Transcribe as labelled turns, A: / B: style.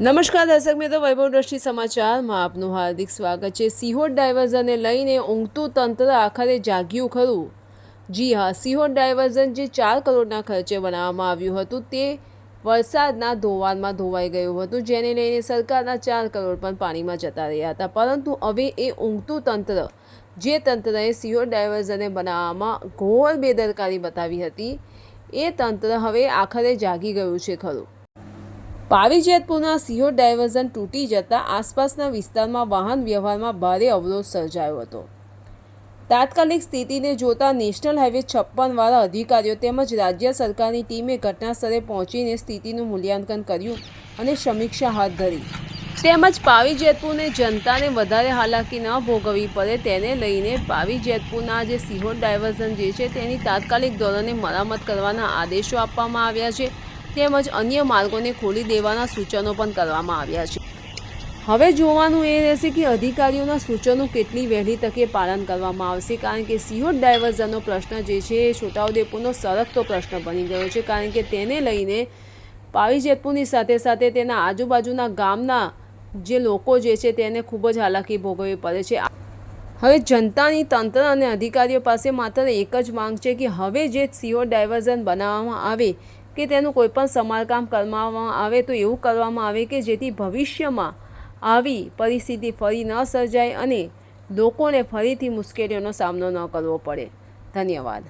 A: નમસ્કાર દર્શક મિત્રો, વૈભવ દ્રષ્ટિ સમાચારમાં આપનું હાર્દિક સ્વાગત છે. સિહોર ડાયવર્ઝનને લઈને ઊંઘતું તંત્ર આખરે જાગ્યું ખરું. જી હા, સિહોર ડાયવર્ઝન જે ચાર કરોડના ખર્ચે બનાવવામાં આવ્યું હતું તે વરસાદના ધોવાણમાં ધોવાઈ ગયું હતું. જેને લઈને સરકારના ચાર કરોડ પણ પાણીમાં જતા રહ્યા હતા. પરંતુ હવે એ ઊંઘતું તંત્ર, જે તંત્રએ સિહોર ડાયવર્ઝને બનાવવામાં ઘોર બેદરકારી બતાવી હતી, એ તંત્ર હવે આખરે જાગી ગયું છે ખરું. પાવી જેતપુરના સિહોર ડાયવર્ઝન તૂટી જતાં આસપાસના વિસ્તારમાં વાહન વ્યવહારમાં ભારે અવરોધ સર્જાયો હતો. તાત્કાલિક સ્થિતિને જોતા નેશનલ હાઈવે છપ્પન વાળા અધિકારીઓ તેમજ રાજ્ય સરકારની ટીમે ઘટના સ્થળે પહોંચીને સ્થિતિનું મૂલ્યાંકન કર્યું અને સમીક્ષા હાથ ધરી. તેમજ પાવી જેતપુરને જનતાને વધારે હાલાકી ન ભોગવવી પડે તેને લઈને પાવી જેતપુરના જે સિહોર ડાયવર્ઝન જે છે તેની તાત્કાલિક ધોરણે મરામત કરવાના આદેશો આપવામાં આવ્યા છે. તેમજ અન્ય માર્ગોને ખોલી દેવાના સૂચનો પણ કરવામાં આવ્યા છે. હવે જોવાનું એ રહેશે કે અધિકારીઓના સૂચનો કેટલી વહેલી તકે પાલન કરવામાં આવશે, કારણ કે સિહોર ડાયવર્ઝનનો પ્રશ્ન જે છે એ છોટાઉદેપુરનો સરકતો પ્રશ્ન બની ગયો છે, કારણ કે તેને લઈને પાવી જેતપુરની સાથે સાથે તેના આજુબાજુના ગામના જે લોકો જે છે તેને ખૂબ જ હાલાકી ભોગવવી પડે છે. હવે જનતાની તંત્ર અને અધિકારીઓ પાસે માત્ર એક જ માંગ છે કે હવે જે સિયોર ડાયવર્ઝન બનાવવામાં આવે કે તેનું કોઈપણ સમારકામ કરવામાં આવે તો એવું કરવામાં આવે કે જેથી ભવિષ્યમાં આવી પરિસ્થિતિ ફરી ન સર્જાય અને લોકોને ફરીથી મુશ્કેલીઓનો સામનો ન કરવો પડે. ધન્યવાદ.